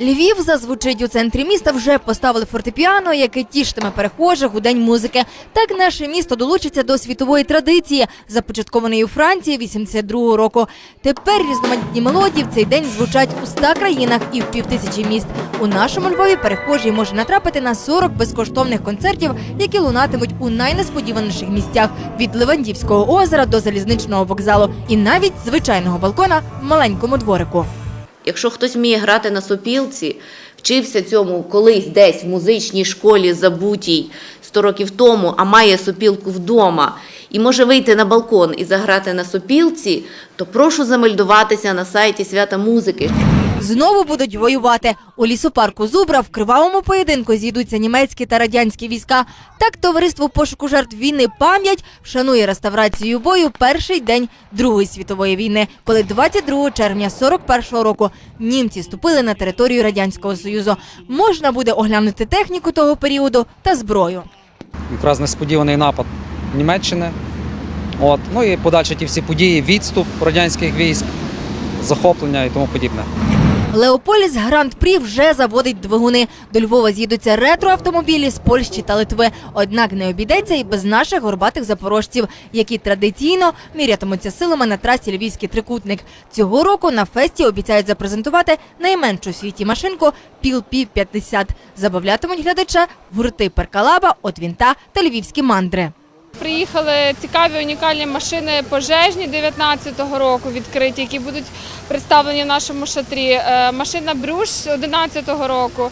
Львів зазвучить у центрі міста. Вже поставили фортепіано, яке тішитиме перехожих у день музики. Так наше місто долучиться до світової традиції, започаткованої у Франції 82-го року. Тепер різноманітні мелодії в цей день звучать у 100 країнах і в півтисячі міст. У нашому Львові перехожий може натрапити на 40 безкоштовних концертів, які лунатимуть у найнесподіваніших місцях від Левандівського озера до залізничного вокзалу, і навіть звичайного балкона в маленькому дворику. Якщо хтось вміє грати на сопілці, вчився цьому колись десь в музичній школі забутій 100 років тому, а має сопілку вдома, і може вийти на балкон і заграти на сопілці, то прошу замельдуватися на сайті свята музики. Знову будуть воювати. У лісопарку Зубра в кривавому поєдинку зійдуться німецькі та радянські війська. Так товариство пошуку жертв війни пам'ять вшанує реставрацію бою перший день Другої світової війни, коли 22 червня 41-го року німці ступили на територію радянського союзу. Можна буде оглянути техніку того періоду та зброю. якраз несподіваний напад Німеччини. От. Ну і подальші ті всі події, відступ радянських військ, захоплення і тому подібне. Леополіс Гранд Прі вже заводить двигуни. До Львова з'їдуться ретроавтомобілі з Польщі та Литви. Однак не обійдеться і без наших горбатих запорожців, які традиційно мірятимуться силами на трасі Львівський трикутник. Цього року на фесті обіцяють запрезентувати найменшу світі машинку Піл Пі 50 Забавлятимуть глядача гурти Перкалаба, Отвінта та львівські мандри. Приїхали цікаві унікальні машини пожежні 19-го року відкриті, які будуть представлені в нашому шатрі. Е, Машина Брюш 11-го року,